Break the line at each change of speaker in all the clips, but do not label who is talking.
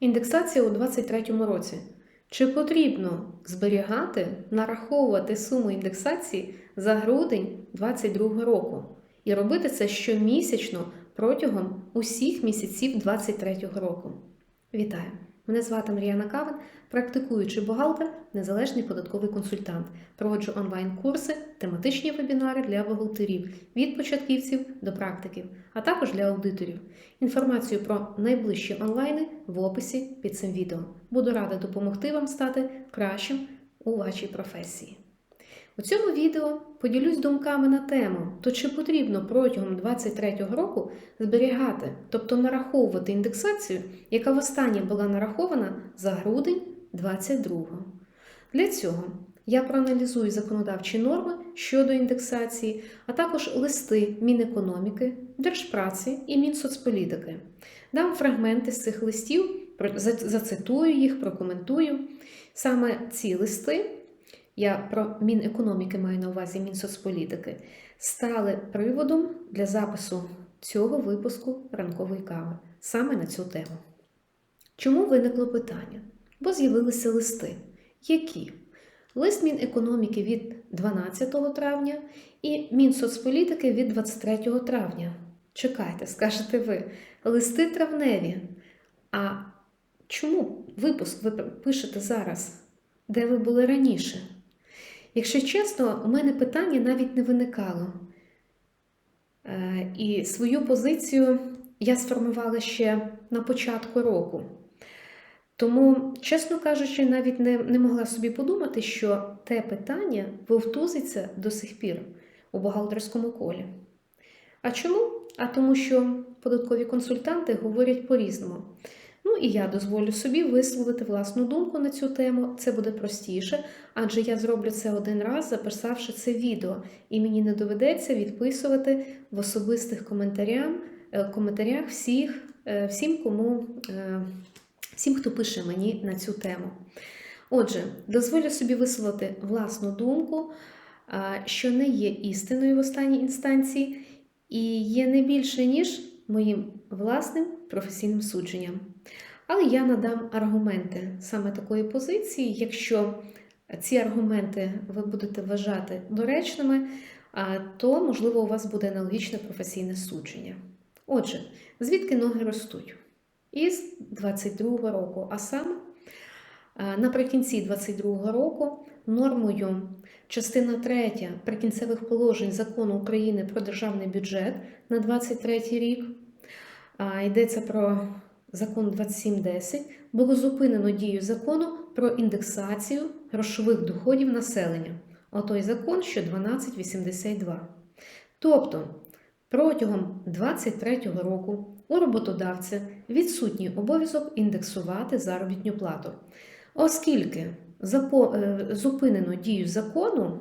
Індексація у 2023 році. Чи потрібно зберігати, нараховувати суму індексації за грудень 2022 року і робити це щомісячно протягом усіх місяців 2023 року? Вітаю! Мене звати Мар'яна Кавин, практикуючий бухгалтер, незалежний податковий консультант. Проводжу онлайн-курси, тематичні вебінари для бухгалтерів від початківців до практиків, а також для аудиторів. Інформацію про найближчі онлайни в описі під цим відео. Буду рада допомогти вам стати кращим у вашій професії. У цьому відео поділюсь думками на тему, то чи потрібно протягом 2023 року зберігати, тобто нараховувати індексацію, яка востаннє була нарахована за грудень 2022. Для цього я проаналізую законодавчі норми щодо індексації, а також листи Мінекономіки, Держпраці і Мінсоцполітики. Дам фрагменти з цих листів, зацитую їх, прокоментую. Саме ці листи я про Мінекономіки маю на увазі Мінсоцполітики, стали приводом для запису цього випуску ранкової кави саме на цю тему. Чому виникло питання? Бо з'явилися листи. Які? Лист Мінекономіки від 12 травня і Мінсоцполітики від 23 травня. Чекайте, скажете ви, листи травневі. А чому випуск ви пишете зараз? Де ви були раніше? Якщо чесно, у мене питання навіть не виникало. Е, І свою позицію я сформувала ще на початку року. Тому, чесно кажучи, навіть не, не могла собі подумати, що те питання вовтузиться до сих пір у бухгалтерському колі. А чому? А тому, що податкові консультанти говорять по-різному. Ну і я дозволю собі висловити власну думку на цю тему. Це буде простіше, адже я зроблю це один раз, записавши це відео, і мені не доведеться відписувати в особистих коментарях, коментарях всіх, всім, кому, всім, хто пише мені на цю тему. Отже, дозволю собі висловити власну думку, що не є істиною в останній інстанції, і є не більше, ніж моїм власним професійним судженням. Але я надам аргументи саме такої позиції, якщо ці аргументи ви будете вважати доречними, то, можливо, у вас буде аналогічне професійне судження. Отже, звідки ноги ростуть? Із 22 року, а саме наприкінці 22 року нормою частина 3 прикінцевих положень закону України про державний бюджет на 23 рік йдеться про закон 2710, було зупинено дію закону про індексацію грошових доходів населення. Отой закон, що 1282. Тобто протягом 23 року у роботодавця відсутній обов'язок індексувати заробітну плату. Оскільки зупинено дію закону,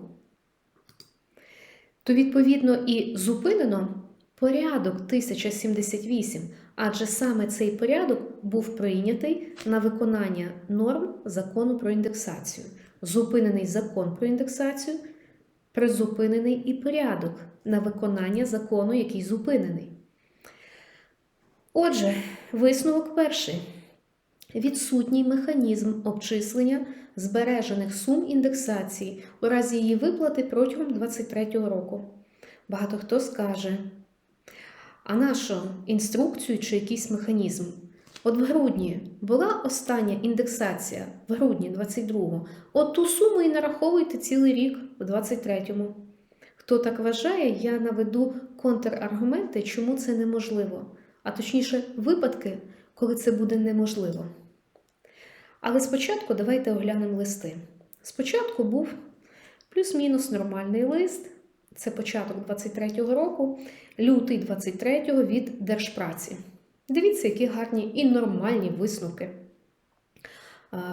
то відповідно і зупинено порядок 1078, адже саме цей порядок був прийнятий на виконання норм закону про індексацію. Зупинений закон про індексацію, призупинений і порядок на виконання закону, який зупинений. Отже, висновок перший. Відсутній механізм обчислення збережених сум індексації у разі її виплати протягом 2023 року. Багато хто скаже, а нашу інструкцію чи якийсь механізм. От в грудні була остання індексація в грудні 22-го. От ту суму і нараховуйте цілий рік в 23-му. Хто так вважає, я наведу контраргументи, чому це неможливо, а точніше, випадки, коли це буде неможливо. Але спочатку давайте оглянемо листи. Спочатку був плюс-мінус нормальний лист, це початок 23-го року, лютий 23-го від Держпраці. Дивіться, які гарні і нормальні висновки,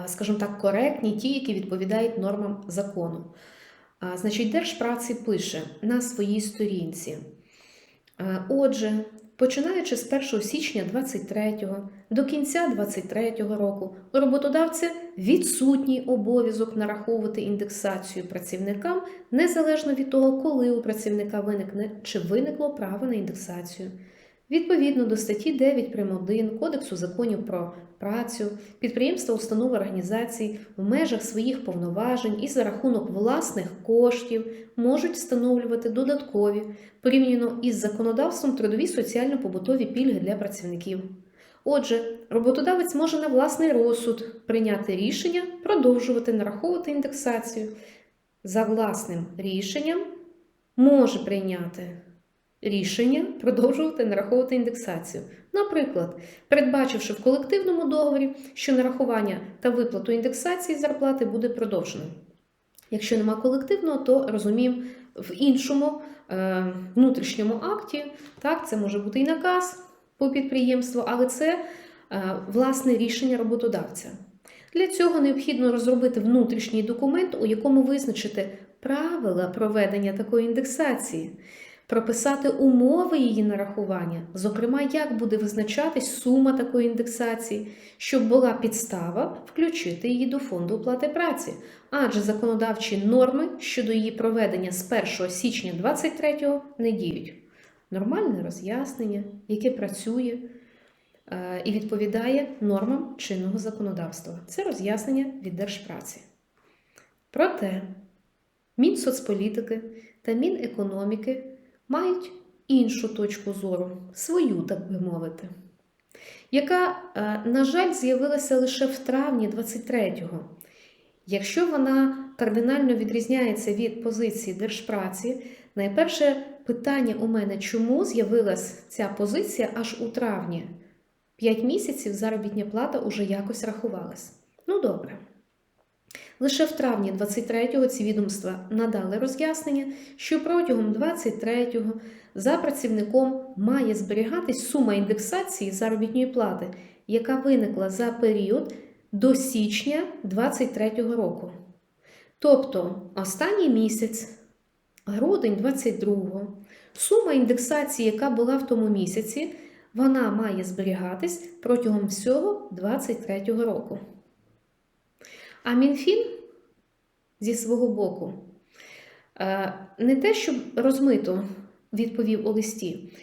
скажімо так, коректні, ті, які відповідають нормам закону. Значить, Держпраці пише на своїй сторінці. Отже, починаючи з 1 січня 23 до кінця 23 року, у роботодавця відсутній обов'язок нараховувати індексацію працівникам незалежно від того, коли у працівника виникне чи виникло право на індексацію. Відповідно до статті 9 прим. 1 Кодексу законів про працю, підприємства, установи організацій в межах своїх повноважень і за рахунок власних коштів можуть встановлювати додаткові порівняно із законодавством трудові соціально-побутові пільги для працівників. Отже, роботодавець може на власний розсуд прийняти рішення продовжувати нараховувати індексацію. За власним рішенням може прийняти рішення продовжувати нараховувати індексацію. Наприклад, передбачивши в колективному договорі, що нарахування та виплату індексації зарплати буде продовжено. Якщо нема колективного, то розуміємо в іншому е, внутрішньому акті, так, це може бути і наказ по підприємству, але це е, власне рішення роботодавця. Для цього необхідно розробити внутрішній документ, у якому визначити правила проведення такої індексації, прописати умови її нарахування, зокрема, як буде визначатись сума такої індексації, щоб була підстава включити її до фонду оплати праці, адже законодавчі норми щодо її проведення з 1 січня 2023 не діють. Нормальне роз'яснення, яке працює е, і відповідає нормам чинного законодавства. Це роз'яснення від Держпраці. Проте Мінсоцполітики та Мінекономіки мають іншу точку зору, свою, так би мовити, яка, е, на жаль, з'явилася лише в травні 23-го. Якщо вона кардинально відрізняється від позиції держпраці, найперше питання у мене, чому з'явилася ця позиція аж у травні? П'ять місяців заробітня плата уже якось рахувалась. Ну добре. Лише в травні 23-го ці відомства надали роз'яснення, що протягом 23-го за працівником має зберігатись сума індексації заробітної плати, яка виникла за період до січня 23-го року. Тобто останній місяць, грудень 22-го, сума індексації, яка була в тому місяці, вона має зберігатись протягом всього 23-го року. А Мінфін зі свого боку е, не те, щоб розмито відповів у листі.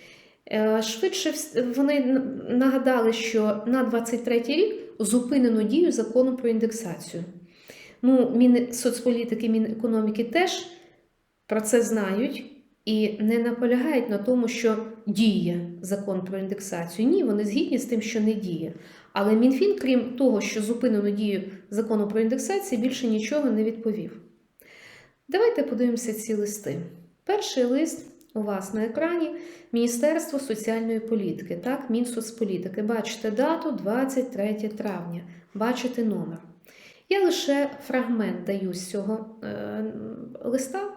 е, Швидше вони нагадали, що на 23 рік зупинено дію закону про індексацію. Ну, Мінсоцполітики, Мінекономіки теж про це знають і не наполягають на тому, що діє закон про індексацію. Ні, вони згідні з тим, що не діє. Але Мінфін, крім того, що зупинено дію закону про індексацію, більше нічого не відповів. Давайте подивимося ці листи. Перший лист у вас на екрані Міністерство соціальної політики, так, Мінсоцполітики. Бачите дату 23 травня, бачите номер. Я лише фрагмент даю з цього е, листа.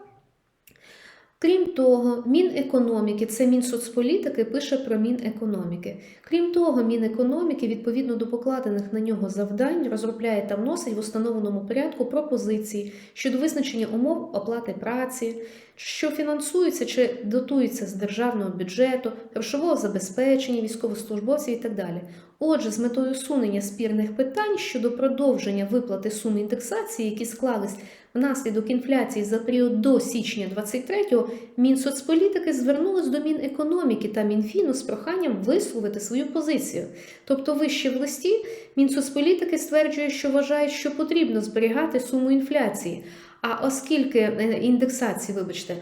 Крім того, Мінекономіки, це Мінсоцполітики, пише про Мінекономіки. Крім того, Мінекономіки, відповідно до покладених на нього завдань, розробляє та вносить в установленому порядку пропозиції щодо визначення умов оплати праці, що фінансується чи дотується з державного бюджету, грошового забезпечення військовослужбовців і так далі. Отже, з метою усунення спірних питань щодо продовження виплати суми індексації, які склались внаслідок інфляції за період до січня 23-го, Мінсоцполітики звернулись до Мінекономіки та Мінфіну з проханням висловити свою позицію. Тобто, вище в листі Мінсоцполітики стверджує, що вважає, що потрібно зберігати суму інфляції. А оскільки е, індексації, вибачте,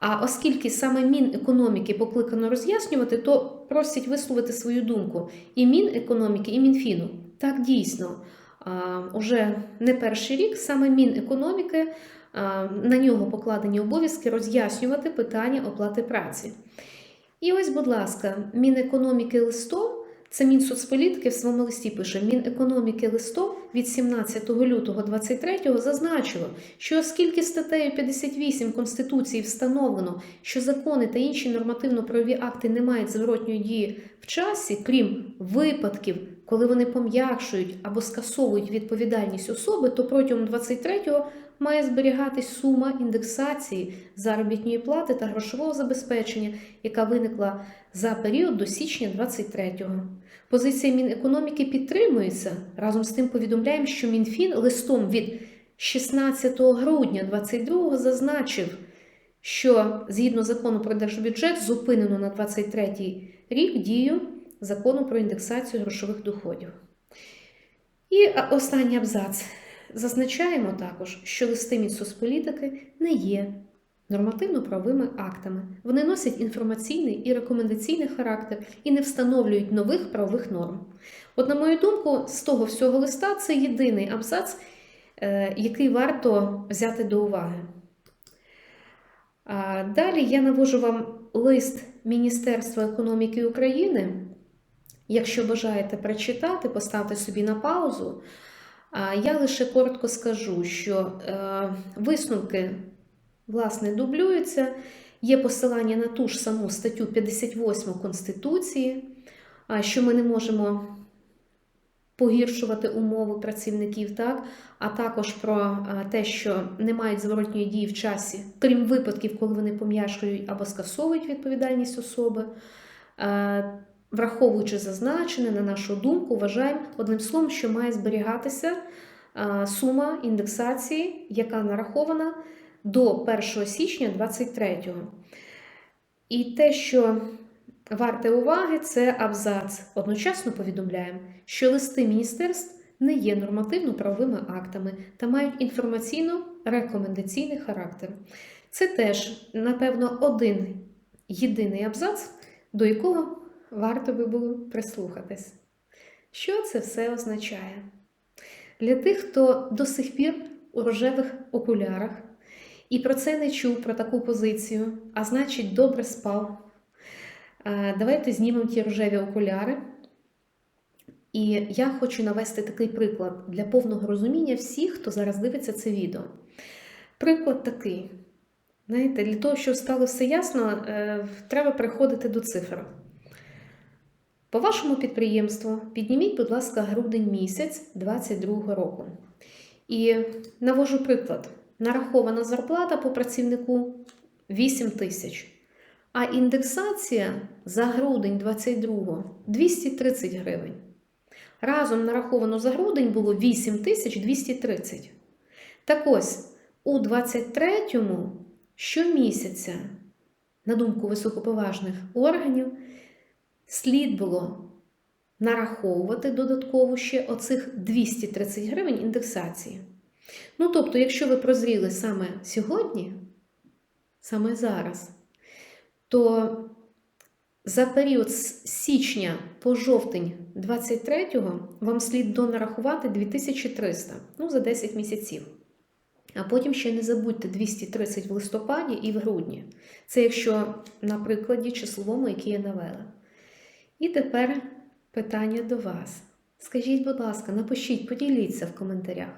а оскільки саме Мінекономіки покликано роз'яснювати, то просять висловити свою думку і Мінекономіки, і Мінфіну. Так дійсно, уже не перший рік саме Мінекономіки на нього покладені обов'язки роз'яснювати питання оплати праці. І ось, будь ласка, Мінекономіки листом, це Мінсоцполітики в своєму листі пише: Мінекономіки листом від 17 лютого 23 зазначило, що оскільки статтею 58 Конституції встановлено, що закони та інші нормативно-правові акти не мають зворотньої дії в часі, крім випадків, коли вони пом'якшують або скасовують відповідальність особи, то протягом 23-го має зберігатись сума індексації заробітної плати та грошового забезпечення, яка виникла за період до січня 23-го. Позиція Мінекономіки підтримується. Разом з тим повідомляємо, що Мінфін листом від 16 грудня 22-го зазначив, що згідно закону про держбюджет зупинено на 23 рік дію закону про індексацію грошових доходів. І останній абзац. Зазначаємо також, що листи Мінсоцполітики не є нормативно-правовими актами. Вони носять інформаційний і рекомендаційний характер і не встановлюють нових правових норм. От, на мою думку, з того всього листа це єдиний абзац, е, який варто взяти до уваги. Далі я навожу вам лист Міністерства економіки України. Якщо бажаєте прочитати, поставте собі на паузу. Я лише коротко скажу, що е, висновки власне дублюються. Є посилання на ту ж саму статтю 58 Конституції, що ми не можемо погіршувати умови працівників, так? а також про те, що не мають зворотньої дії в часі, крім випадків, коли вони пом'якшують або скасовують відповідальність особи. Враховуючи зазначене, на нашу думку, вважаємо одним словом, що має зберігатися сума індексації, яка нарахована до 1 січня 2023. І те, що варте уваги, це абзац. Одночасно повідомляємо, що листи міністерств не є нормативно-правовими актами та мають інформаційно-рекомендаційний характер. Це теж, напевно, один єдиний абзац, до якого варто би було прислухатись. Що це все означає? Для тих, хто до сих пір у рожевих окулярах і про це не чув, про таку позицію, а значить, добре спав. Е, Давайте знімемо ті рожеві окуляри. І я хочу навести такий приклад для повного розуміння всіх, хто зараз дивиться це відео. Приклад такий. Знаєте, для того, щоб стало все ясно, е, треба приходити до цифр. По вашому підприємству підніміть, будь ласка, грудень місяць 2022 року. І навожу приклад. Нарахована зарплата по працівнику 8 тисяч. А індексація за грудень 22 230 гривень. Разом нараховано за грудень було 8230. Так ось, у 23-му щомісяця, на думку високоповажних органів, слід було нараховувати додатково ще оцих 230 гривень індексації. Ну, тобто, якщо ви прозріли саме сьогодні, саме зараз, то за період з січня по жовтень 23-го вам слід донарахувати 2300, ну, за 10 місяців. А потім ще не забудьте 230 в листопаді і в грудні. Це якщо на прикладі числовому, який я навела. І тепер питання до вас. Скажіть, будь ласка, напишіть, поділіться в коментарях.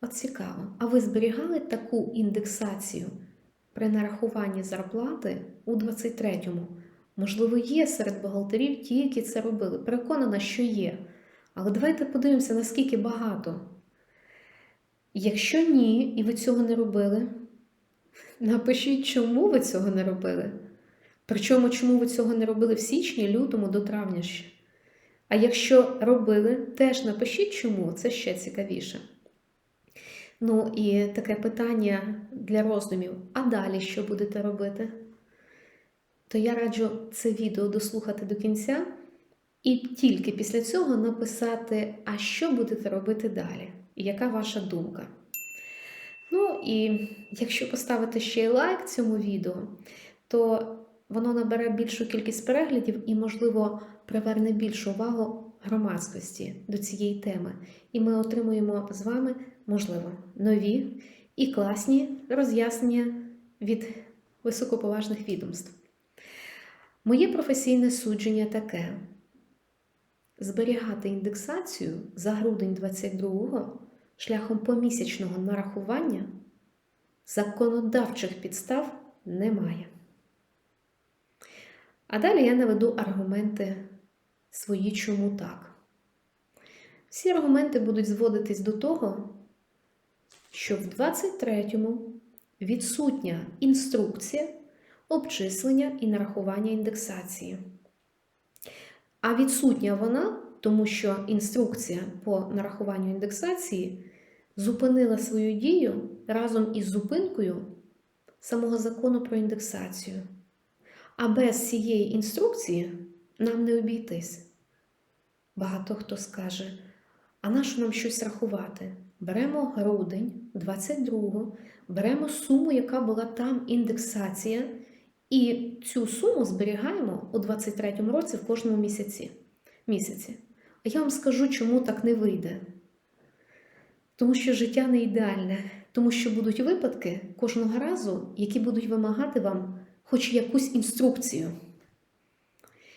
От цікаво, а ви зберігали таку індексацію при нарахуванні зарплати у 23-му? Можливо, є серед бухгалтерів ті, які це робили. Переконана, що є. Але давайте подивимося, наскільки багато. Якщо ні, і ви цього не робили, напишіть, чому ви цього не робили. Причому, чому ви цього не робили в січні, лютому до травня ще. А якщо робили, теж напишіть, чому, це ще цікавіше. Ну і таке питання для роздумів: а далі що будете робити? То я раджу це відео дослухати до кінця і тільки після цього написати, а що будете робити далі, і яка ваша думка. Ну і якщо поставити ще й лайк цьому відео, то воно набере більшу кількість переглядів і, можливо, приверне більшу увагу громадськості до цієї теми. І ми отримуємо з вами, можливо, нові і класні роз'яснення від високоповажних відомств. Моє професійне судження таке: зберігати індексацію за грудень 22-го шляхом помісячного нарахування законодавчих підстав немає. А далі я наведу аргументи свої, чому так. Всі аргументи будуть зводитись до того, що в 23-му відсутня інструкція обчислення і нарахування індексації. А відсутня вона, тому що інструкція по нарахуванню індексації зупинила свою дію разом із зупинкою самого закону про індексацію. А без цієї інструкції нам не обійтись. Багато хто скаже, а нащо нам щось рахувати? Беремо грудень 22-го, беремо суму, яка була там індексація, і цю суму зберігаємо у 23-му році в кожному місяці. місяці. А я вам скажу, чому так не вийде. Тому що життя не ідеальне, тому що будуть випадки кожного разу, які будуть вимагати вам хоч якусь інструкцію,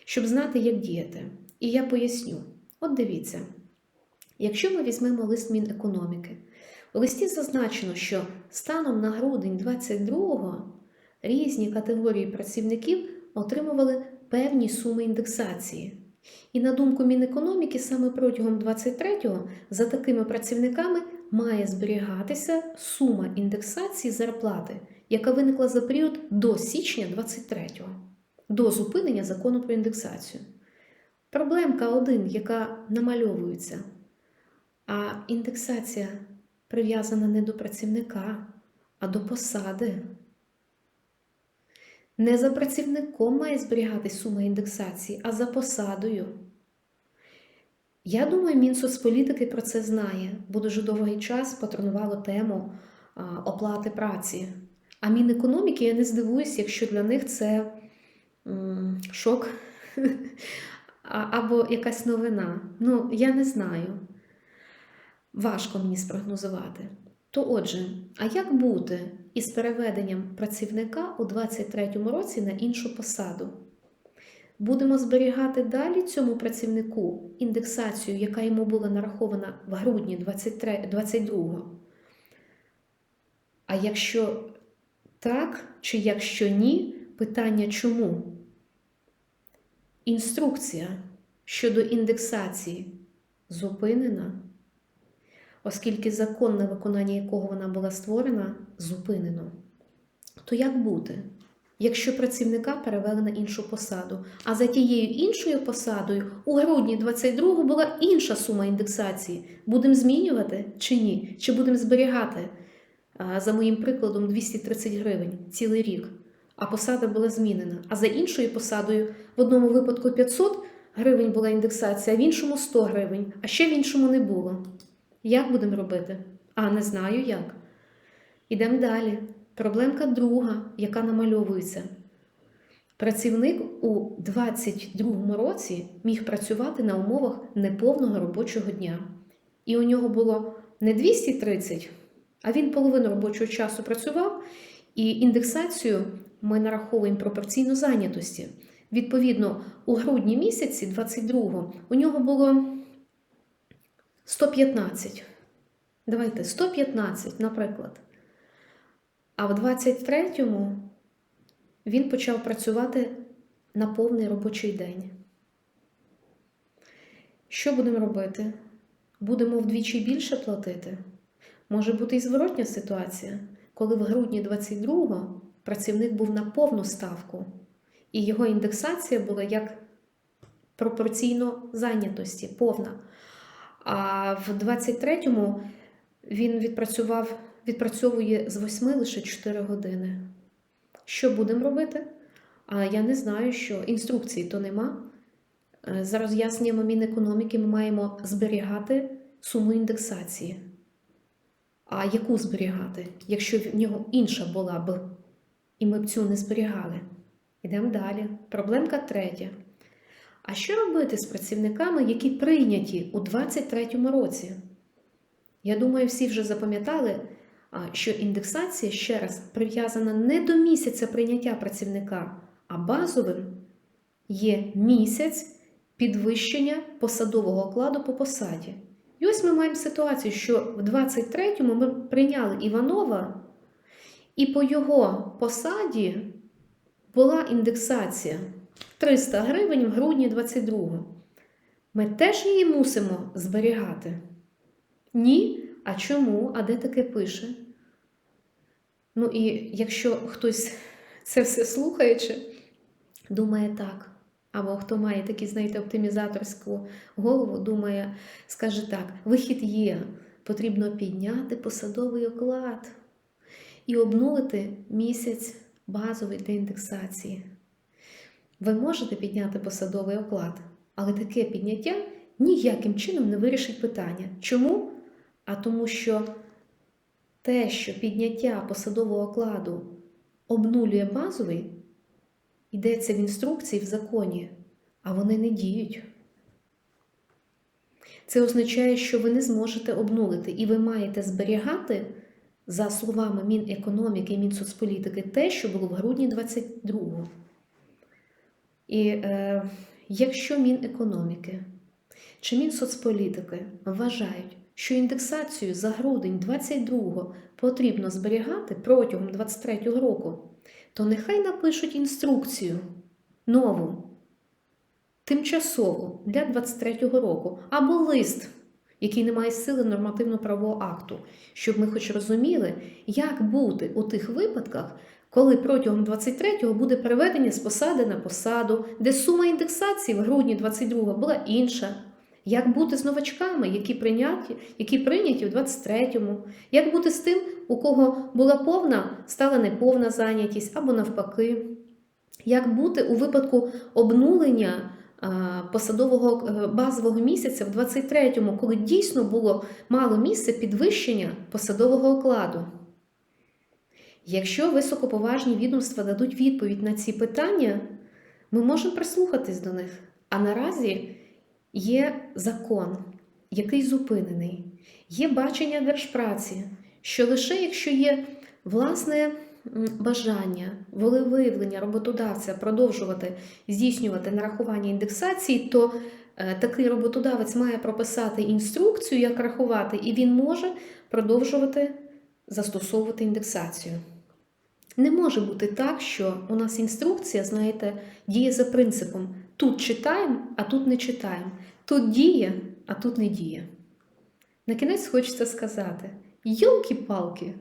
щоб знати, як діяти. І я поясню. От дивіться, якщо ми візьмемо лист Мінекономіки, у листі зазначено, що станом на грудень 22-го різні категорії працівників отримували певні суми індексації. І на думку Мінекономіки, саме протягом 23-го за такими працівниками має зберігатися сума індексації зарплати, яка виникла за період до січня 23-го, до зупинення закону про індексацію. Проблемка один, яка намальовується, а індексація прив'язана не до працівника, а до посади. Не за працівником має зберігатись сума індексації, а за посадою. Я думаю, Мінсоцполітики про це знає, бо дуже довгий час патронувало тему оплати праці. А Мінекономіки я не здивуюся, якщо для них це шок або якась новина. Ну, я не знаю. Важко мені спрогнозувати. То отже, а як бути із переведенням працівника у 23-му році на іншу посаду? Будемо зберігати далі цьому працівнику індексацію, яка йому була нарахована в грудні 23, 22-го. А якщо так, чи якщо ні, питання чому? Інструкція щодо індексації зупинена, оскільки закон, на виконання якого вона була створена, зупинено. То як бути? Якщо працівника перевели на іншу посаду, а за тією іншою посадою у грудні 22-го була інша сума індексації. Будемо змінювати чи ні? Чи будемо зберігати, за моїм прикладом, 230 гривень цілий рік, а посада була змінена. А за іншою посадою в одному випадку 500 гривень була індексація, а в іншому 100 гривень, а ще в іншому не було. Як будемо робити? А не знаю як. Ідемо далі. Проблемка друга, яка намальовується. Працівник у 22 році міг працювати на умовах неповного робочого дня. І у нього було не 230, а він половину робочого часу працював, і індексацію ми нараховуємо пропорційно зайнятості. Відповідно, у грудні місяці 22-го у нього було 115. Давайте 115, наприклад. А в 23-му він почав працювати на повний робочий день. Що будемо робити? Будемо вдвічі більше платити? Може бути і зворотня ситуація, коли в грудні 22-го працівник був на повну ставку, і його індексація була як пропорційно зайнятості, повна. А в 23-му він відпрацював відпрацьовує з 8 лише 4 години. Що будемо робити? А я не знаю, що інструкції то нема. Е, За роз'ясненнями Мінекономіки ми маємо зберігати суму індексації. А яку зберігати, якщо в нього інша була б, і ми б цю не зберігали? Йдемо далі. Проблемка третя. А що робити з працівниками, які прийняті у 2023 році? Я думаю, всі вже запам'ятали, що індексація ще раз прив'язана не до місяця прийняття працівника, а базовим є місяць підвищення посадового окладу по посаді. І ось ми маємо ситуацію, що в 23-му ми прийняли Іванова, і по його посаді була індексація 300 гривень в грудні 22-го. Ми теж її мусимо зберігати. Ні? А чому? А де таке пише? Ну і якщо хтось це все слухаючи, думає так, або хто має такі, знаєте, оптимізаторську голову, думає, скаже так: вихід є, потрібно підняти посадовий оклад і обнулити місяць базовий для індексації. Ви можете підняти посадовий оклад, але таке підняття ніяким чином не вирішить питання. Чому? А тому що те, що підняття посадового окладу обнулює базовий, йдеться в інструкції в законі, а вони не діють. Це означає, що ви не зможете обнулити, і ви маєте зберігати, за словами Мінекономіки і Мінсоцполітики, те, що було в грудні 22-го. І е, якщо Мінекономіки чи Мінсоцполітики вважають, що індексацію за грудень 22-го потрібно зберігати протягом 23-го року, то нехай напишуть інструкцію нову, тимчасову для 23-го року, або лист, який не має сили нормативно-правового акту, щоб ми хоч розуміли, як бути у тих випадках, коли протягом 23-го буде переведення з посади на посаду, де сума індексації в грудні 22-го була інша. Як бути з новачками, які прийняті, які прийняті в 23-му? Як бути з тим, у кого була повна, стала неповна зайнятість або навпаки? Як бути у випадку обнулення посадового е, базового місяця в 23-му, коли дійсно було мало місце підвищення посадового окладу? Якщо високоповажні відомства дадуть відповідь на ці питання, ми можемо прислухатись до них. А наразі є закон, який зупинений, є бачення держпраці, що лише якщо є власне бажання, волевиявлення роботодавця продовжувати здійснювати нарахування індексації, то е, такий роботодавець має прописати інструкцію, як рахувати, і він може продовжувати застосовувати індексацію. Не може бути так, що у нас інструкція, знаєте, діє за принципом тут читаємо, а тут не читаємо. Тут діє, а тут не діє. На кінець хочеться сказати: йолки-палки,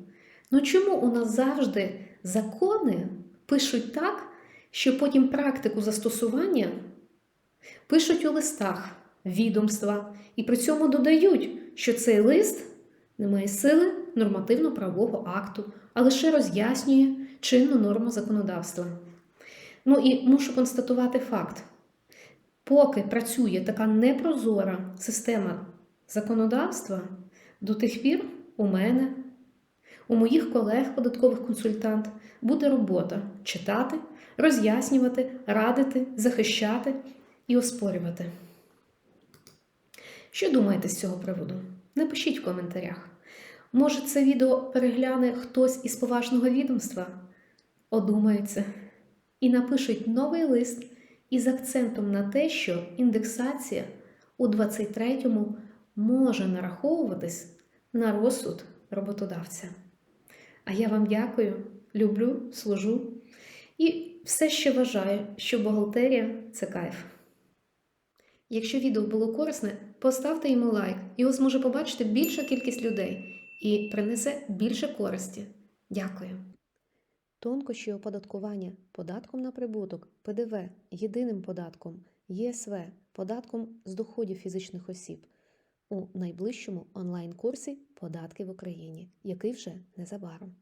ну чому у нас завжди закони пишуть так, що потім практику застосування пишуть у листах відомства і при цьому додають, що цей лист не має сили нормативно-правового акту, а лише роз'яснює чинну норму законодавства. Ну і мушу констатувати факт: поки працює така непрозора система законодавства, до тих пір у мене, у моїх колег, податкових консультант, буде робота читати, роз'яснювати, радити, захищати і оспорювати. Що думаєте з цього приводу? Напишіть в коментарях. Може, це відео перегляне хтось із поважного відомства? Одумаються і напишуть новий лист із акцентом на те, що індексація у 23-му може нараховуватись на розсуд роботодавця. А я вам дякую, люблю, служу і все ще вважаю, що бухгалтерія це кайф. Якщо відео було корисне, поставте йому лайк, його зможе побачити більша кількість людей і принесе більше користі. Дякую. Тонкощі оподаткування податком на прибуток, ПДВ, єдиним податком, ЄСВ, податком з доходів фізичних осіб у найближчому онлайн-курсі Податки в Україні, який вже незабаром.